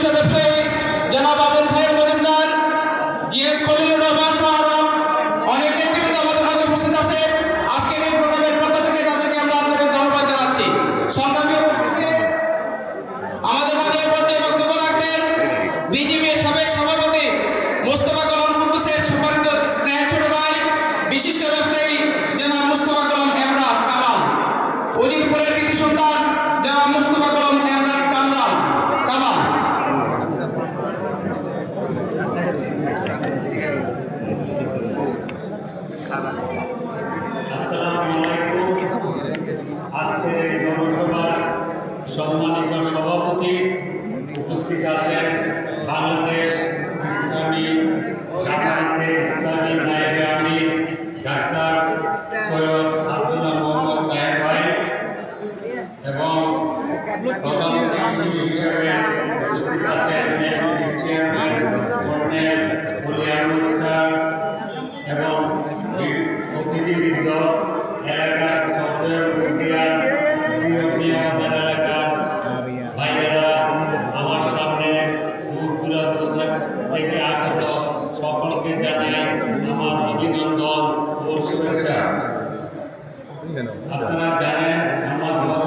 বিশিষ্ট ব্যবসায়ী জনাব জিএস খলিলুর রহমান সহ অনেক নেতৃবৃন্দ আমাদের মাঝে উপস্থিত আছে। তাদেরকে আমরা আন্তরিক ধন্যবাদ জানাচ্ছি। সংগ্রামী উপস্থিতি পর্যায়ে বক্তব্য রাখবেন বিজিবির সাবেক সভাপতি মোস্তফা কলম কুদ্দুসের সম্মানিত স্নেহ ছোট ভাই, বিশিষ্ট ব্যবসায়ী জনাব মুস্তফা কলম এমরান কামাল উজিরপুরের কৃতি সন্তান জনাব মুস্তফা কলম এমরান কামরান কামাল আসসালামু আলাইকুম আজকের এই জনসভার সম্মানিত সভাপতি উপস্থিত আছেন বাংলাদেশ ইসলামী জামায়াতে ইসলামী নায়েবে আমি ডাক্তার সৈয়দ আব্দুল্লাহ মোহাম্মদ নায়েব ভাই এবং প্রধানমন্ত্রী হিসেবে উপস্থিত আছেন চেয়ারম্যান সকলকে জানাই আমার অভিনন্দন ও শুভেচ্ছা। আপনারা জানেন আমার বড়